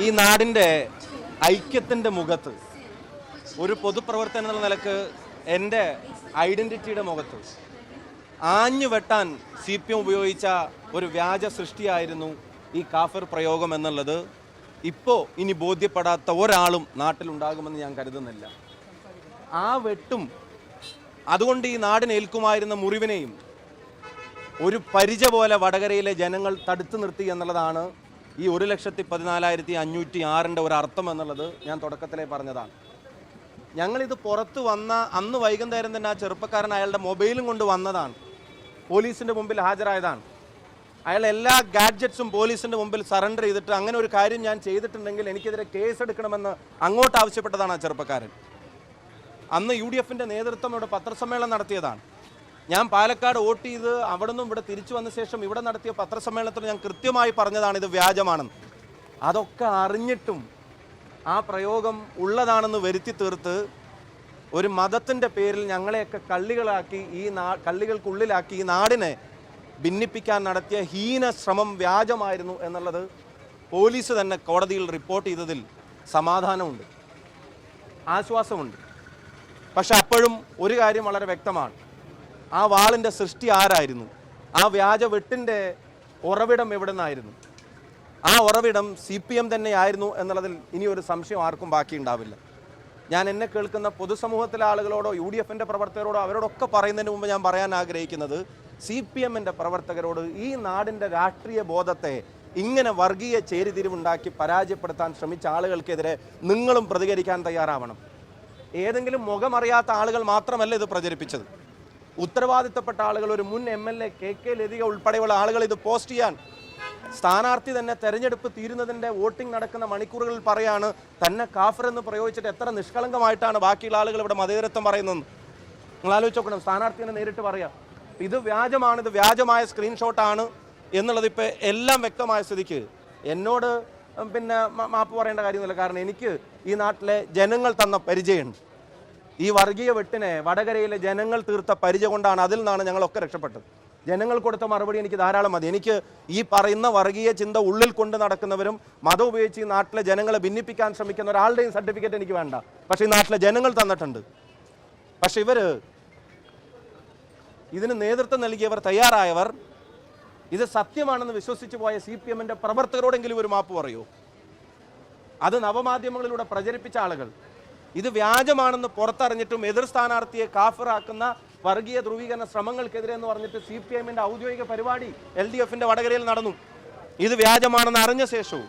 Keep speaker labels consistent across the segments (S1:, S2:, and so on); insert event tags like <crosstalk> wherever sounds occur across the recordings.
S1: ഈ നാടിന്റെ ഐക്യത്തിന്റെ മുഖത്ത് ഒരു പൊതുപ്രവർത്തനം എന്നുള്ള നിലയ്ക്ക് എന്റെ ഐഡന്റിറ്റിയുടെ മുഖത്ത് ആഞ്ഞു വെട്ടാൻ സി പി എം ഉപയോഗിച്ച ഒരു വ്യാജ സൃഷ്ടിയായിരുന്നു ഈ കാഫിർ പ്രയോഗം എന്നുള്ളത്. ഇപ്പോൾ ഇനി ബോധ്യപ്പെടാത്ത ഒരാളും നാട്ടിലുണ്ടാകുമെന്ന് ഞാൻ കരുതുന്നില്ല. ആ വെട്ടും അതുകൊണ്ട് ഈ നാടിനേൽക്കുമായിരുന്ന മുറിവിനെയും ഒരു പരിച പോലെ വടകരയിലെ ജനങ്ങൾ തടുത്തു നിർത്തി എന്നുള്ളതാണ് ഈ ഒരു ലക്ഷത്തി പതിനാലായിരത്തി അഞ്ഞൂറ്റി ആറിന്റെ ഒരു അർത്ഥം എന്നുള്ളത് ഞാൻ തുടക്കത്തിലേ പറഞ്ഞതാണ്. ഞങ്ങളിത് പുറത്ത് വന്ന അന്ന് വൈകുന്നേരം തന്നെ ആ ചെറുപ്പക്കാരൻ അയാളുടെ മൊബൈലും കൊണ്ട് വന്നതാണ്. പോലീസിന്റെ മുമ്പിൽ ഹാജരായതാണ്. അയാൾ എല്ലാ ഗാഡ്ജറ്റ്സും പോലീസിന്റെ മുമ്പിൽ സറണ്ടർ ചെയ്തിട്ട് അങ്ങനെ ഒരു കാര്യം ഞാൻ ചെയ്തിട്ടുണ്ടെങ്കിൽ എനിക്കെതിരെ കേസ് എടുക്കണമെന്ന് അങ്ങോട്ട് ആവശ്യപ്പെട്ടതാണ് ആ ചെറുപ്പക്കാരൻ. അന്ന് യു ഡി എഫിന്റെ നേതൃത്വം ഇവിടെ പത്രസമ്മേളനം നടത്തിയതാണ്. ഞാൻ പാലക്കാട് വോട്ട് ചെയ്ത് അവിടെ നിന്നും ഇവിടെ തിരിച്ചു വന്ന ശേഷം ഇവിടെ നടത്തിയ പത്രസമ്മേളനത്തിൽ ഞാൻ കൃത്യമായി പറഞ്ഞതാണ് ഇത് വ്യാജമാണെന്ന് അതൊക്കെ അറിഞ്ഞിട്ടും ആ പ്രയോഗം ഉള്ളതാണെന്ന് വരുത്തി തീർത്ത് ഒരു മതത്തിന്റെ പേരിൽ ഞങ്ങളെയൊക്കെ കള്ളികളാക്കി ഈ നാ കള്ളികൾക്കുള്ളിലാക്കി ഈ നാടിനെ ഭിന്നിപ്പിക്കാൻ നടത്തിയ ഹീന ശ്രമം വ്യാജമായിരുന്നു എന്നുള്ളത് പോലീസ് തന്നെ കോടതിയിൽ റിപ്പോർട്ട് ചെയ്തതിൽ സമാധാനമുണ്ട് ആശ്വാസമുണ്ട്. പക്ഷെ അപ്പോഴും ഒരു കാര്യം വളരെ വ്യക്തമാണ്. ആ വാളിന്റെ സൃഷ്ടി ആരായിരുന്നു? ആ വ്യാജ വെട്ടിന്റെ ഉറവിടം എവിടെ നിന്നായിരുന്നു? ആ ഉറവിടം സി പി എം തന്നെയായിരുന്നു എന്നുള്ളതിൽ ഇനി ഒരു സംശയം ആർക്കും ബാക്കിയുണ്ടാവില്ല ഞാൻ എന്നെ കേൾക്കുന്ന പൊതുസമൂഹത്തിലെ ആളുകളോടോ യു ഡി എഫിന്റെ പ്രവർത്തകരോടോ അവരോടൊക്കെ പറയുന്നതിന് മുമ്പ് ഞാൻ പറയാൻ ആഗ്രഹിക്കുന്നത് സി പി എമ്മിന്റെ പ്രവർത്തകരോട് ഈ നാടിന്റെ രാഷ്ട്രീയ ബോധത്തെ ഇങ്ങനെ വർഗീയ ചേരിതിരിവുണ്ടാക്കി പരാജയപ്പെടുത്താൻ ശ്രമിച്ച ആളുകൾക്കെതിരെ നിങ്ങളും പ്രതികരിക്കാൻ തയ്യാറാവണം. ഏതെങ്കിലും മുഖമറിയാത്ത ആളുകൾ മാത്രമല്ല ഇത് പ്രചരിപ്പിച്ചത്. ഉത്തരവാദിത്തപ്പെട്ട ആളുകൾ ഒരു മുൻ M L A K K Lathika ഉൾപ്പെടെയുള്ള ആളുകൾ ഇത് പോസ്റ്റ് ചെയ്യാൻ. സ്ഥാനാർത്ഥി തന്നെ തെരഞ്ഞെടുപ്പ് തീരുന്നതിന്റെ വോട്ടിംഗ് നടക്കുന്ന മണിക്കൂറുകളിൽ പറയാണ് തന്നെ കാഫർ എന്ന് പ്രയോഗിച്ചിട്ട് എത്ര നിഷ്കളങ്കമായിട്ടാണ് ബാക്കിയുള്ള ആളുകൾ ഇവിടെ മതേതരത്വം പറയുന്നത് നിങ്ങൾ ആലോചിച്ച് നോക്കണം സ്ഥാനാർത്ഥിനെ നേരിട്ട് പറയാം ഇത് വ്യാജമാണ് ഇത് വ്യാജമായ സ്ക്രീൻഷോട്ടാണ് എന്നുള്ളത് ഇപ്പോൾ എല്ലാം വ്യക്തമായ സ്ഥിതിക്ക്. എന്നോട് പിന്നെ മാപ്പ് പറയേണ്ട കാര്യമൊന്നുമില്ല കാരണം എനിക്ക് ഈ നാട്ടിലെ ജനങ്ങൾ തന്ന പരിചയമുണ്ട്. ഈ വർഗീയ വെട്ടിനെ വടകരയിലെ ജനങ്ങൾ തീർത്ത പരിചയ കൊണ്ടാണ് അതിൽ നിന്നാണ് ഞങ്ങളൊക്കെ രക്ഷപ്പെട്ടത്. ജനങ്ങൾ കൊടുത്ത മറുപടി എനിക്ക് ധാരാളം മതി. എനിക്ക് ഈ പറയുന്ന വർഗീയ ചിന്ത ഉള്ളിൽ കൊണ്ട് നടക്കുന്നവരും മതം ഉപയോഗിച്ച് ഈ നാട്ടിലെ ജനങ്ങളെ ഭിന്നിപ്പിക്കാൻ ശ്രമിക്കുന്ന ഒരാളുടെയും സർട്ടിഫിക്കറ്റ് എനിക്ക് വേണ്ട. പക്ഷേ ഈ നാട്ടിലെ ജനങ്ങൾ തന്നിട്ടുണ്ട്. പക്ഷെ ഇവർ ഇതിന് നേതൃത്വം നൽകിയവർ തയ്യാറായവർ. ഇത് സത്യമാണെന്ന് വിശ്വസിച്ചു പോയ സി പി എമ്മിന്റെ പ്രവർത്തകരോടെങ്കിലും ഒരു മാപ്പ് പറയൂ. അത് നവമാധ്യമങ്ങളിലൂടെ പ്രചരിപ്പിച്ച ആളുകൾ. ഇത് വ്യാജമാണെന്ന് പുറത്തറിഞ്ഞിട്ടും എതിർ സ്ഥാനാർത്ഥിയെ കാഫറാക്കുന്ന വർഗീയ ധ്രുവീകരണ ശ്രമങ്ങൾക്കെതിരെ എന്ന് പറഞ്ഞിട്ട് സി പി എമ്മിന്റെ ഔദ്യോഗിക പരിപാടി എൽ ഡി എഫിന്റെ വടകരയിൽ നടന്നു. ഇത് വ്യാജമാണെന്ന് അറിഞ്ഞ ശേഷവും.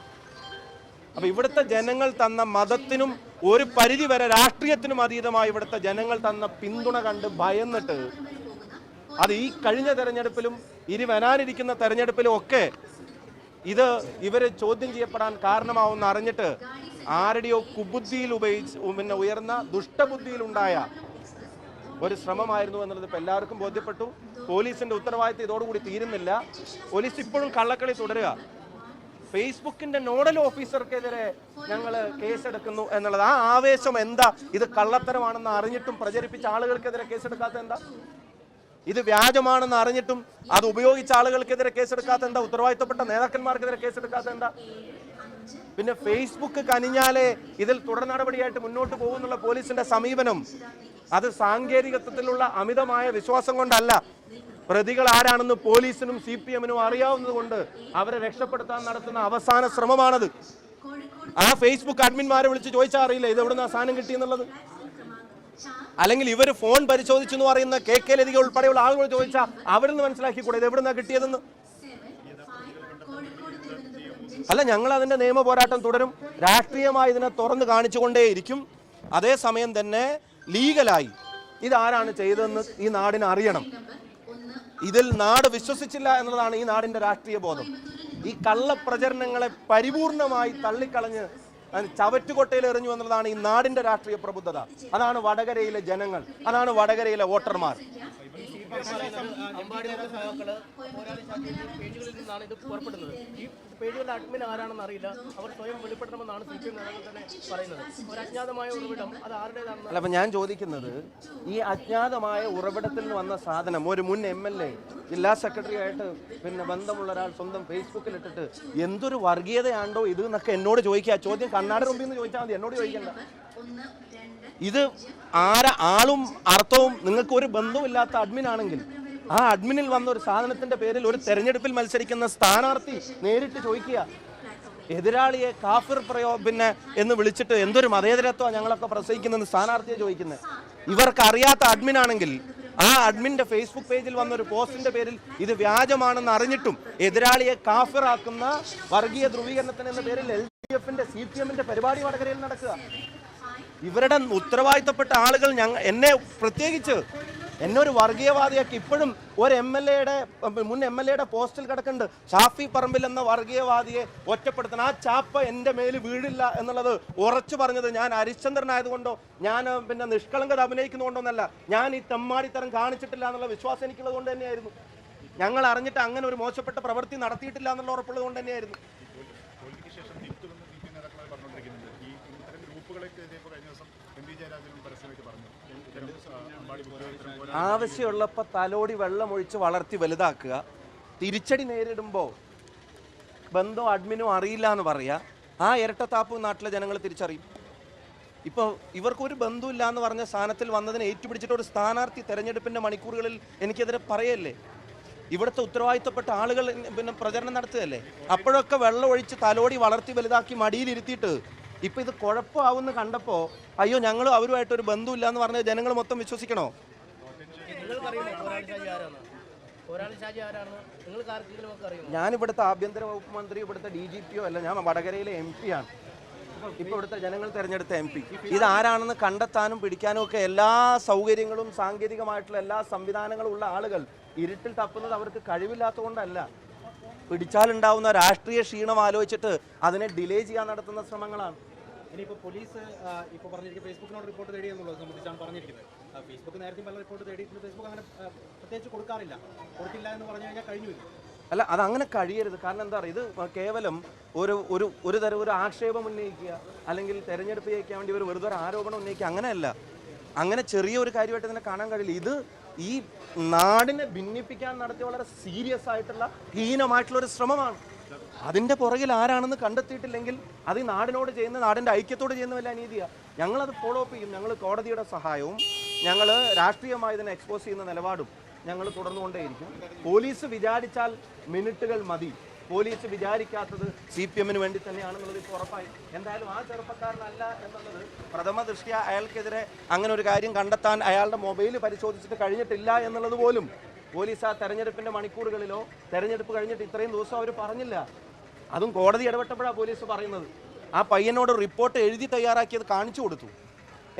S1: അപ്പൊ ഇവിടുത്തെ ജനങ്ങൾ തന്ന മതത്തിനും ഒരു പരിധി വരെ രാഷ്ട്രീയത്തിനും അതീതമായി ഇവിടുത്തെ ജനങ്ങൾ തന്ന പിന്തുണ കണ്ട് ഭയന്നിട്ട് അത് ഈ കഴിഞ്ഞ തെരഞ്ഞെടുപ്പിലും ഇനി വരാനിരിക്കുന്ന തെരഞ്ഞെടുപ്പിലും ഒക്കെ ഇത് ഇവരെ ചോദ്യം ചെയ്യപ്പെടാൻ കാരണമാവുമെന്ന് അറിഞ്ഞിട്ട് ആരുടെയോ കുബുദ്ധിയിൽ ഉപയോഗിച്ച് പിന്നെ ഉയർന്ന ദുഷ്ടബുദ്ധിയിലുണ്ടായ ഒരു ശ്രമമായിരുന്നു എന്നുള്ളത് ഇപ്പം എല്ലാവർക്കും ബോധ്യപ്പെട്ടു. പോലീസിന്റെ ഉത്തരവാദിത്തം ഇതോടുകൂടി തീരുന്നില്ല. പോലീസ് ഇപ്പോഴും കള്ളക്കളി തുടരുക. ഫേസ്ബുക്കിന്റെ നോഡൽ ഓഫീസർക്കെതിരെ ഞങ്ങൾ കേസെടുക്കുന്നു എന്നുള്ളത്. ആ ആവേശം എന്താ? ഇത് കള്ളത്തരമാണെന്ന് അറിഞ്ഞിട്ടും പ്രചരിപ്പിച്ച ആളുകൾക്കെതിരെ കേസെടുക്കാത്ത എന്താ? ഇത് വ്യാജമാണെന്ന് അറിഞ്ഞിട്ടും അത് ഉപയോഗിച്ച ആളുകൾക്കെതിരെ കേസെടുക്കാത്ത എന്താ? ഉത്തരവാദിത്തപ്പെട്ട നേതാക്കന്മാർക്കെതിരെ കേസെടുക്കാത്ത എന്താ? പിന്നെ ഫേസ്ബുക്ക് കനിഞ്ഞാലേ ഇതിൽ തുടർ നടപടിയായിട്ട് മുന്നോട്ട് പോകുന്നുള്ള പോലീസിന്റെ സമീപനം. അത് സാങ്കേതികത്വത്തിലുള്ള അമിതമായ വിശ്വാസം കൊണ്ടല്ല. പ്രതികൾ ആരാണെന്ന് പോലീസിനും സി പി എമ്മിനും അറിയാവുന്നത് കൊണ്ട് അവരെ രക്ഷപ്പെടുത്താൻ നടത്തുന്ന അവസാന ശ്രമമാണത്. ആ ഫേസ്ബുക്ക് അഡ്മിന്മാരെ വിളിച്ച് ചോദിച്ചാൽ അറിയില്ല ഇത് എവിടുന്ന സാധനം കിട്ടിയെന്നുള്ളത് അല്ലെങ്കിൽ ഇവർ ഫോൺ പരിശോധിച്ചു എന്ന് പറയുന്ന കെ കെ ലതിക ഉൾപ്പെടെയുള്ള ആളുകൾ ചോദിച്ചാൽ അവരിൽ നിന്ന് മനസ്സിലാക്കിക്കൂടെ ഇത് എവിടുന്നാ കിട്ടിയതെന്ന്? അല്ല ഞങ്ങൾ അതിന്റെ നിയമ പോരാട്ടം തുടരും. രാഷ്ട്രീയമായി ഇതിനെ തുറന്നു കാണിച്ചുകൊണ്ടേയിരിക്കും. അതേസമയം തന്നെ ലീഗലായി. ഇതാരാണ് ചെയ്തതെന്ന് ഈ നാടിന് അറിയണം. ഇതിൽ നാട് വിശ്വസിച്ചില്ല എന്നതാണ് ഈ നാടിന്റെ രാഷ്ട്രീയ ബോധം. ഈ കള്ളപ്രചരണങ്ങളെ പരിപൂർണമായി തള്ളിക്കളഞ്ഞ് ചവറ്റുകൊട്ടയിൽ എറിഞ്ഞു എന്നുള്ളതാണ് ഈ നാടിന്റെ രാഷ്ട്രീയ പ്രബുദ്ധത. അതാണ് വടകരയിലെ ജനങ്ങൾ. അതാണ് വടകരയിലെ വോട്ടർമാർ.
S2: അമ്പാടിയുടെ സഹാക്കൾ പോരാളി പേജുകളിൽ നിന്നാണ് ഇത് പുറപ്പെടുന്നത്. ഈ പേജുകളുടെ അഡ്മിൻ ആരാണെന്ന് അറിയില്ല. അവർ സ്വയം വെളിപ്പെടണമെന്നാണ് സി പി എം നേതാക്കൾ തന്നെ പറയുന്നത്. ഒരു അജ്ഞാതമായ ഉറവിടം അത് ആരുടേതാണെന്ന്
S1: അല്ല അപ്പം ഞാൻ ചോദിക്കുന്നത് ഈ അജ്ഞാതമായ ഉറവിടത്തിൽ നിന്ന് വന്ന സാധനം ഒരു മുൻ എം എൽ എ ജില്ലാ സെക്രട്ടറി ആയിട്ട് പിന്നെ ബന്ധമുള്ള ഒരാൾ സ്വന്തം ഫേസ്ബുക്കിൽ ഇട്ടിട്ട് എന്തൊരു വർഗീയതയാണ്ടോ ഇത് എന്നൊക്കെ എന്നോട് ചോദിക്കുക. ചോദ്യം കണ്ണാടി മുമ്പിൽ നിന്ന് ചോദിച്ചാൽ മതി. എന്നോട് ചോദിക്കണ്ട. ഇത് ആര ആളും അർത്ഥവും നിങ്ങൾക്ക് ഒരു ബന്ധവുമില്ലാത്ത അഡ്മിൻ ആണെങ്കിൽ ആ അഡ്മിനിൽ വന്ന ഒരു സാധനത്തിന്റെ പേരിൽ ഒരു തെരഞ്ഞെടുപ്പിൽ മത്സരിക്കുന്ന സ്ഥാനാർത്ഥി നേരിട്ട് ചോദിക്കുക എതിരാളിയെ കാഫിർ പ്രയോ പിന്നെ എന്ന് വിളിച്ചിട്ട് എന്തൊരു മതേതരത്വമാണ് ഞങ്ങളൊക്കെ പ്രസവിക്കുന്നത് സ്ഥാനാർത്ഥിയെ ചോദിക്കുന്നത്. ഇവർക്ക് അറിയാത്ത അഡ്മിൻ ആണെങ്കിൽ ആ അഡ്മിന്റെ ഫേസ്ബുക്ക് പേജിൽ വന്ന ഒരു പോസ്റ്റിന്റെ പേരിൽ ഇത് വ്യാജമാണെന്ന് അറിഞ്ഞിട്ടും എതിരാളിയെ കാഫിറാക്കുന്ന വർഗീയ ധ്രുവീകരണത്തിന് എന്ന പേരിൽ എൽ ഡി എഫിന്റെ സി പി എമ്മിന്റെ പരിപാടി വടകരയിൽ നടക്കുക. ഇവരുടെ ഉത്തരവാദിത്തപ്പെട്ട ആളുകൾ ഞങ്ങൾ എന്നെ പ്രത്യേകിച്ച് എന്നെ ഒരു വർഗീയവാദിയാക്കി ഇപ്പോഴും ഒരു എം എൽ എയുടെ മുൻ എം എൽ എയുടെ പോസ്റ്റിൽ കിടക്കുന്നുണ്ട്. ഷാഫി പറമ്പിൽ എന്ന വർഗീയവാദിയെ ഒറ്റപ്പെടുത്തണം. ആ ചാപ്പ എന്റെ മേൽ വീഴില്ല എന്നുള്ളത് ഉറച്ചു പറഞ്ഞത് ഞാൻ ഹരിശ്ചന്ദ്രനായതുകൊണ്ടോ ഞാൻ പിന്നെ നിഷ്കളങ്കത അഭിനയിക്കുന്നതുകൊണ്ടോന്നല്ല. ഞാൻ ഈ തെമ്മാടിത്തരം കാണിച്ചിട്ടില്ല എന്നുള്ള വിശ്വാസം എനിക്കുള്ളത് കൊണ്ട് തന്നെയായിരുന്നു. ഞങ്ങൾ അറിഞ്ഞിട്ട് അങ്ങനെ ഒരു മോശപ്പെട്ട പ്രവൃത്തി നടത്തിയിട്ടില്ല എന്നുള്ള ഉറപ്പുള്ളത് കൊണ്ട് തന്നെയായിരുന്നു.
S3: ഗ്രൂപ്പുകളൊക്കെ ഇപ്പോൾ കഴിഞ്ഞ ദിവസം എം പി ജയരാജനും പരസ്യമായിട്ട് പറഞ്ഞു. ഇത്തരം അമ്പാടി ബുദ്ധിമുട്ടും
S1: ആവശ്യമുള്ളപ്പോൾ തലോടി വെള്ളമൊഴിച്ച് വളർത്തി വലുതാക്കുക. തിരിച്ചടി നേരിടുമ്പോൾ ബന്ധോ അഡ്മിനും അറിയില്ല എന്ന് പറയാ. ആ ഇരട്ടത്താപ്പ് നാട്ടിലെ ജനങ്ങൾ തിരിച്ചറിയും. ഇപ്പോൾ ഇവർക്കൊരു ബന്ധമില്ല എന്ന് പറഞ്ഞ സ്ഥാനത്തിൽ വന്നതിനെ ഏറ്റുപിടിച്ചിട്ട് ഒരു സ്ഥാനാർത്ഥി തെരഞ്ഞെടുപ്പിന്റെ മണിക്കൂറുകളിൽ എനിക്കെതിരെ പറയല്ലേ? ഇവിടുത്തെ ഉത്തരവാദിത്തപ്പെട്ട ആളുകൾ പിന്നെ പ്രചരണം നടത്തുകയല്ലേ? അപ്പോഴൊക്കെ വെള്ളം ഒഴിച്ച് തലോടി വളർത്തി വലുതാക്കി മടിയിലിരുത്തിയിട്ട് ഇപ്പം ഇത് കുഴപ്പമാവുമെന്ന് കണ്ടപ്പോൾ അയ്യോ ഞങ്ങളും അവരുമായിട്ട് ഒരു ബന്ധമില്ല എന്ന് പറഞ്ഞ ജനങ്ങൾ മൊത്തം വിശ്വസിക്കണോ?
S2: ഞാനിവിടുത്തെ
S1: ഞാൻ ഇവിടുത്തെ ആഭ്യന്തര വകുപ്പ് മന്ത്രി ഇവിടുത്തെ ഡി ജി പിയോ അല്ല ഞാൻ വടകരയിലെ എം പി ആണ്. ഇപ്പോൾ ഇവിടുത്തെ ജനങ്ങൾ തിരഞ്ഞെടുത്ത എം പി. ഇതാരാണെന്ന് കണ്ടെത്താനും പിടിക്കാനും ഒക്കെ എല്ലാ സൗകര്യങ്ങളും സാങ്കേതികമായിട്ടുള്ള എല്ലാ സംവിധാനങ്ങളും ഉള്ള ആളുകൾ ഇരുട്ടിൽ തപ്പുന്നത് അവർക്ക് കഴിവില്ലാത്തതുകൊണ്ടല്ല. പിടിച്ചാലുണ്ടാവുന്ന രാഷ്ട്രീയ ക്ഷീണം ആലോചിച്ചിട്ട് അതിനെ ഡിലേ ചെയ്യാൻ നടത്തുന്ന ശ്രമങ്ങളാണ്.
S4: ഇനിയിപ്പോൾ പോലീസ് ഇപ്പോൾ പറഞ്ഞിരിക്കുന്നത് ഫേസ്ബുക്കിനോട് റിപ്പോർട്ട് തേടി എന്നുള്ളത് സംബന്ധിച്ചാണ് പറഞ്ഞിരിക്കുന്നത്. ഫേസ്ബുക്ക് നേരത്തെ പല റിപ്പോർട്ട് തേടിയിട്ടുണ്ട്. ഫേസ്ബുക്ക് അങ്ങനെ പ്രത്യേകിച്ച് കൊടുക്കാറില്ല. കൊടുക്കില്ല എന്ന് പറഞ്ഞു കഴിഞ്ഞാൽ കഴിഞ്ഞു വരും.
S1: അല്ല അത് അങ്ങനെ കഴിയരുത്. കാരണം എന്താ പറയുക ഇത് കേവലം ഒരു ഒരു ഒരു തരം ഒരു ആക്ഷേപം ഉന്നയിക്കുക അല്ലെങ്കിൽ തെരഞ്ഞെടുപ്പ് ജയിക്കാൻ വേണ്ടി ഒരു വെറുതെ ഒരു ആരോപണം ഉന്നയിക്കുക അങ്ങനെയല്ല. അങ്ങനെ ചെറിയ ഒരു കാര്യമായിട്ട് തന്നെ കാണാൻ കഴിയില്ല. ഇത് ഈ നാടിനെ ഭിന്നിപ്പിക്കാൻ നടത്തിയ വളരെ സീരിയസ് ആയിട്ടുള്ള ഹീനമായിട്ടുള്ള ഒരു ശ്രമമാണ്. അതിന്റെ പുറകിൽ ആരാണെന്ന് കണ്ടെത്തിയിട്ടില്ലെങ്കിൽ അത് ഈ നാടിനോട് ചെയ്യുന്ന നാടിന്റെ ഐക്യത്തോട് ചെയ്യുന്ന വല്ല അനീതിയാണ് അത് ഫോളോ അപ്പ് ചെയ്യും. ഞങ്ങൾ കോടതിയുടെ സഹായവും ഞങ്ങൾ രാഷ്ട്രീയമായി ഇതിനെ എക്സ്പോസ് ചെയ്യുന്ന നിലപാടും ഞങ്ങൾ തുടർന്നുകൊണ്ടേയിരിക്കും. പോലീസ് വിചാരിച്ചാൽ മിനിറ്റുകൾ മതി. പോലീസ് വിചാരിക്കാത്തത് സി പി എമ്മിന് വേണ്ടി തന്നെയാണെന്നുള്ളത് ഇപ്പോൾ ഉറപ്പായി. എന്തായാലും ആ ചെറുപ്പക്കാരനല്ല എന്നുള്ളത് പ്രഥമ ദൃഷ്ട്യ. അയാൾക്കെതിരെ അങ്ങനെ ഒരു കാര്യം കണ്ടെത്താൻ അയാളുടെ മൊബൈൽ പരിശോധിച്ചിട്ട് കഴിഞ്ഞിട്ടില്ല എന്നുള്ളത് പോലും പോലീസ് ആ തെരഞ്ഞെടുപ്പിന്റെ മണിക്കൂറുകളിലോ തെരഞ്ഞെടുപ്പ് കഴിഞ്ഞിട്ട് ഇത്രയും ദിവസം അവർ പറഞ്ഞില്ല. അതും കോടതി ഇടപെട്ടപ്പോഴാണ് പോലീസ് പറയുന്നത്. ആ പയ്യനോട് റിപ്പോർട്ട് എഴുതി തയ്യാറാക്കിയത് കാണിച്ചു കൊടുത്തു.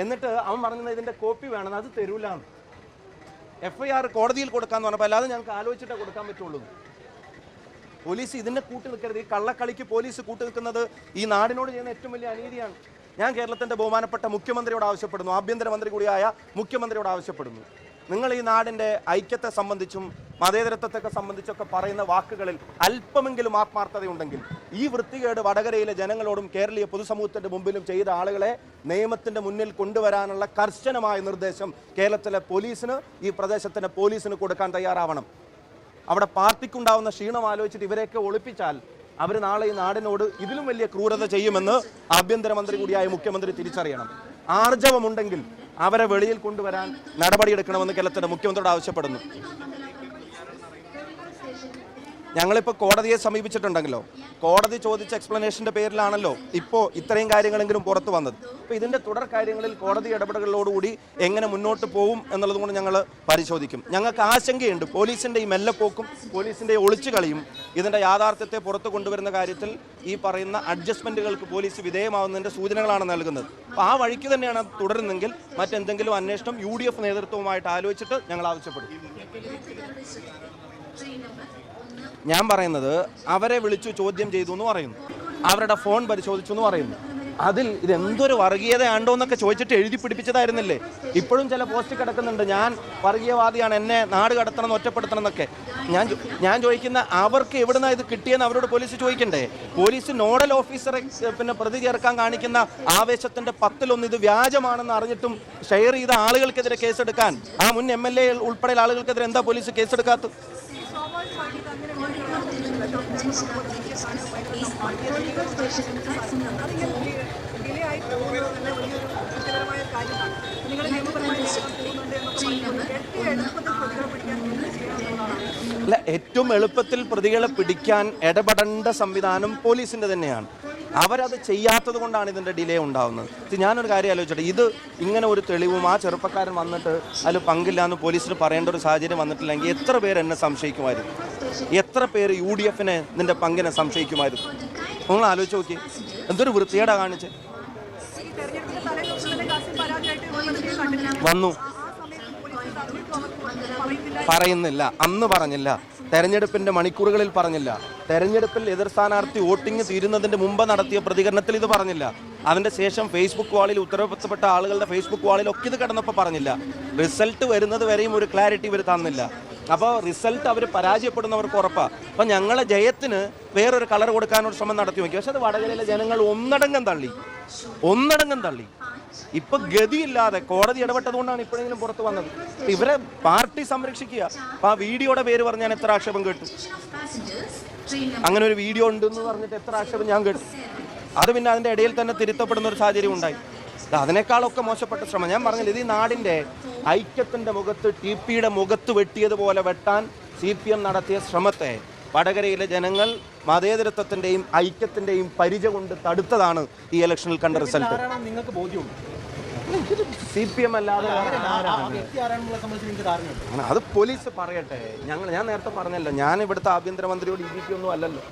S1: എന്നിട്ട് അവൻ പറഞ്ഞത് ഇതിന്റെ കോപ്പി വേണം അത് തരൂലാന്ന്. എഫ് ഐ ആർ കോടതിയിൽ കൊടുക്കാന്ന് പറഞ്ഞപ്പോൾ അല്ലാതെ ഞങ്ങൾക്ക് ആലോചിച്ചിട്ടേ കൊടുക്കാൻ പറ്റുള്ളൂ. പോലീസ് ഇതിനെ കൂട്ടി നിൽക്കരുത്. ഈ കള്ളക്കളിക്ക് പോലീസ് കൂട്ടി നിൽക്കുന്നത് ഈ നാടിനോട് ചെയ്യുന്ന ഏറ്റവും വലിയ അനീതിയാണ്. ഞാൻ കേരളത്തിന്റെ ബഹുമാനപ്പെട്ട മുഖ്യമന്ത്രിയോട് ആവശ്യപ്പെടുന്നു. ആഭ്യന്തരമന്ത്രി കൂടിയായ മുഖ്യമന്ത്രിയോട് ആവശ്യപ്പെടുന്നു. നിങ്ങൾ ഈ നാടിന്റെ ഐക്യത്തെ സംബന്ധിച്ചും മതേതരത്വത്തെ സംബന്ധിച്ചൊക്കെ പറയുന്ന വാക്കുകളിൽ അല്പമെങ്കിലും ആത്മാർത്ഥതയുണ്ടെങ്കിൽ ഈ വൃത്തികേട് വടകരയിലെ ജനങ്ങളോടും കേരളീയ പൊതുസമൂഹത്തിന്റെ മുമ്പിലും ചെയ്ത ആളുകളെ നിയമത്തിന്റെ മുന്നിൽ കൊണ്ടുവരാനുള്ള കർശനമായ നിർദ്ദേശം കേരളത്തിലെ പോലീസിന് ഈ പ്രദേശത്തിന്റെ പോലീസിന് കൊടുക്കാൻ തയ്യാറാവണം. അവിടെ പാർട്ടിക്കുണ്ടാവുന്ന ക്ഷീണം ആലോചിച്ചിട്ട് ഇവരെയൊക്കെ ഒളിപ്പിച്ചാൽ അവർ നാളെ ഈ നാടിനോട് ഇതിലും വലിയ ക്രൂരത ചെയ്യുമെന്ന് ആഭ്യന്തരമന്ത്രി കൂടിയായ മുഖ്യമന്ത്രി തിരിച്ചറിയണം. ആർജവമുണ്ടെങ്കിൽ അവരെ വെളിയിൽ കൊണ്ടുവരാൻ നടപടിയെടുക്കണമെന്ന് കേരളത്തിന്റെ മുഖ്യമന്ത്രിയോട് ആവശ്യപ്പെടുന്നു. ഞങ്ങളിപ്പോൾ കോടതിയെ സമീപിച്ചിട്ടുണ്ടെങ്കിലോ? കോടതി ചോദിച്ച എക്സ്പ്ലനേഷന്റെ പേരിലാണല്ലോ ഇപ്പോൾ ഇത്രയും കാര്യങ്ങളെങ്കിലും പുറത്തു വന്നത്. അപ്പോൾ ഇതിന്റെ തുടർ കാര്യങ്ങളിൽ കോടതി ഇടപെടലുകളോടുകൂടി എങ്ങനെ മുന്നോട്ട് പോകും എന്നുള്ളത് കൊണ്ട് ഞങ്ങൾ പരിശോധിക്കും. ഞങ്ങൾക്ക് ആശങ്കയുണ്ട്. പോലീസിന്റെ ഈ മെല്ലപ്പോക്കും പോലീസിന്റെ ഒളിച്ചുകളിയും ഇതിന്റെ യാഥാർത്ഥ്യത്തെ പുറത്തു കൊണ്ടുവരുന്ന കാര്യത്തിൽ ഈ പറയുന്ന അഡ്ജസ്റ്റ്മെന്റുകൾക്ക് പോലീസ് വിധേയമാകുന്നതിന്റെ സൂചനകളാണ് നൽകുന്നത്. അപ്പോൾ ആ വഴിക്ക് തന്നെയാണ് തുടരുന്നെങ്കിൽ മറ്റെന്തെങ്കിലും അന്വേഷണം യു ഡി എഫ് നേതൃത്വവുമായിട്ട് ആലോചിച്ചിട്ട് ഞങ്ങൾ ആവശ്യപ്പെടും. ഞാൻ പറയുന്നത് അവരെ വിളിച്ചു ചോദ്യം ചെയ്തു എന്ന് പറയുന്നു. അവരുടെ ഫോൺ പരിശോധിച്ചു എന്ന് പറയുന്നു. അതിൽ ഇതെന്തൊരു വർഗീയതയാണ്ടോ എന്നൊക്കെ ചോദിച്ചിട്ട് എഴുതി പിടിപ്പിച്ചതായിരുന്നില്ലേ? ഇപ്പോഴും ചില പോസ്റ്റ് കിടക്കുന്നുണ്ട്. ഞാൻ വർഗീയവാദിയാണ് എന്നെ നാട് കടത്തണം ഒറ്റപ്പെടുത്തണം എന്നൊക്കെ. ഞാൻ ഞാൻ ചോദിക്കുന്ന അവർക്ക് എവിടുന്ന ഇത് കിട്ടിയെന്ന് അവരോട് പോലീസ് ചോദിക്കണ്ടേ? പോലീസ് നോഡൽ ഓഫീസറെ പിന്നെ പ്രതി ചേർക്കാൻ കാണിക്കുന്ന ആവേശത്തിന്റെ പത്തിലൊന്ന് ഇത് വ്യാജമാണെന്ന് അറിഞ്ഞിട്ടും ഷെയർ ചെയ്ത ആളുകൾക്കെതിരെ കേസെടുക്കാൻ ആ മുൻ എം എൽ എ ഉൾപ്പെടെയുള്ള ആളുകൾക്കെതിരെ എന്താ പോലീസ് കേസെടുക്കാത്തത്? അല്ല ഏറ്റവും എളുപ്പത്തിൽ പ്രതികളെ പിടിക്കാൻ ഇടപെടേണ്ട സംവിധാനം പോലീസിന്റെ തന്നെയാണ്. അവരത് ചെയ്യാത്തത് കൊണ്ടാണ് ഇതിന്റെ ഡിലേ ഉണ്ടാവുന്നത്. ഞാനൊരു കാര്യം ആലോചിച്ചിട്ട്. ഇത് ഇങ്ങനെ ഒരു തെളിവും ആ ചെറുപ്പക്കാരൻ വന്നിട്ട് അതിൽ പങ്കില്ല എന്ന് പോലീസിന് പറയേണ്ട ഒരു സാഹചര്യം വന്നിട്ടില്ലെങ്കിൽ എത്ര പേര് എന്നെ സംശയിക്കുമായിരുന്നു എത്ര പേര് യു ഡി എഫിനെ നിന്റെ പങ്കിനെ സംശയിക്കുമായിരുന്നു? നിങ്ങൾ ആലോചിച്ച് നോക്കി എന്തൊരു വൃത്തിയേടാ കാണിച്ച്. വന്നു.
S5: പറയുന്നില്ല.
S1: അന്ന് പറഞ്ഞില്ല. തെരഞ്ഞെടുപ്പിന്റെ മണിക്കൂറുകളിൽ പറഞ്ഞില്ല. തെരഞ്ഞെടുപ്പിൽ എതിർ സ്ഥാനാർത്ഥി വോട്ടിംഗ് തീരുന്നതിന്റെ മുമ്പ് നടത്തിയ പ്രതികരണത്തിൽ ഇത് പറഞ്ഞില്ല. അതിന്റെ ശേഷം ഫേസ്ബുക്ക് വാളിൽ ഉത്തരവാദിത്തപ്പെട്ട ആളുകളുടെ ഫേസ്ബുക്ക് വാളിൽ ഒക്കെ ഇത് കിടന്നപ്പോൾ പറഞ്ഞില്ല. റിസൾട്ട് വരുന്നത് വരെയും ഒരു ക്ലാരിറ്റി ഇവർ തന്നില്ല. അപ്പോൾ റിസൾട്ട് അവർ പരാജയപ്പെടുന്നവർക്ക് ഉറപ്പാണ് അപ്പോൾ ഞങ്ങളെ ജയത്തിന് വേറൊരു കളർ കൊടുക്കാനൊരു ശ്രമം നടത്തി നോക്കി. പക്ഷെ അത് വടകരയിലെ ജനങ്ങൾ ഒന്നടങ്കം തള്ളി. ഒന്നടങ്കം തള്ളി. ഇപ്പൊ ഗതിയില്ലാതെ കോടതി ഇടപെട്ടതുകൊണ്ടാണ് ഇപ്പോഴെങ്കിലും പുറത്തു വന്നത്. ഇവരെ പാർട്ടി സംരക്ഷിക്കുക. അപ്പൊ ആ വീഡിയോയുടെ പേര് പറഞ്ഞ് ഞാൻ എത്ര ആക്ഷേപം കേട്ടു. അങ്ങനെ ഒരു വീഡിയോ ഉണ്ടെന്ന് പറഞ്ഞിട്ട് എത്ര ആക്ഷേപം ഞാൻ കേട്ടു. അത് പിന്നെ അതിന്റെ ഇടയിൽ തന്നെ തിരുത്തപ്പെടുന്ന ഒരു സാഹചര്യം ഉണ്ടായി. അതിനേക്കാളൊക്കെ മോശപ്പെട്ട ശ്രമം. ഞാൻ പറഞ്ഞില്ല ഇത് ഈ നാടിന്റെ ഐക്യത്തിന്റെ മുഖത്ത് ടി പിയുടെ മുഖത്ത് വെട്ടിയതുപോലെ വെട്ടാൻ സി പി എം നടത്തിയ ശ്രമത്തെ വടകരയിലെ ജനങ്ങൾ മതേതരത്വത്തിന്റെയും ഐക്യത്തിന്റെയും പരിച കൊണ്ട് തടുത്തതാണ് ഈ ഇലക്ഷനിൽ കണ്ട റിസൾട്ട്.
S4: നിങ്ങൾക്ക് ബോധ്യമുണ്ട്?
S1: സി പി എം അല്ലാതെ. അത് പോലീസ് പറയട്ടെ. ഞങ്ങൾ ഞാൻ നേരത്തെ പറഞ്ഞല്ലോ ഞാൻ ഇവിടുത്തെ ആഭ്യന്തരമന്ത്രിയോട് ഒന്നും അല്ലല്ലോ.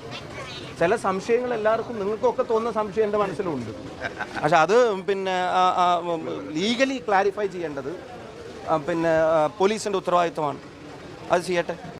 S1: ചില സംശയങ്ങൾ എല്ലാവർക്കും നിങ്ങൾക്കൊക്കെ തോന്നുന്ന സംശയം എന്റെ മനസ്സിലുണ്ട്. <laughs> പക്ഷെ അത് പിന്നെ ലീഗലി ക്ലാരിഫൈ ചെയ്യേണ്ടത് പിന്നെ പോലീസിന്റെ ഉത്തരവാദിത്വമാണ്. അത് ചെയ്യട്ടെ.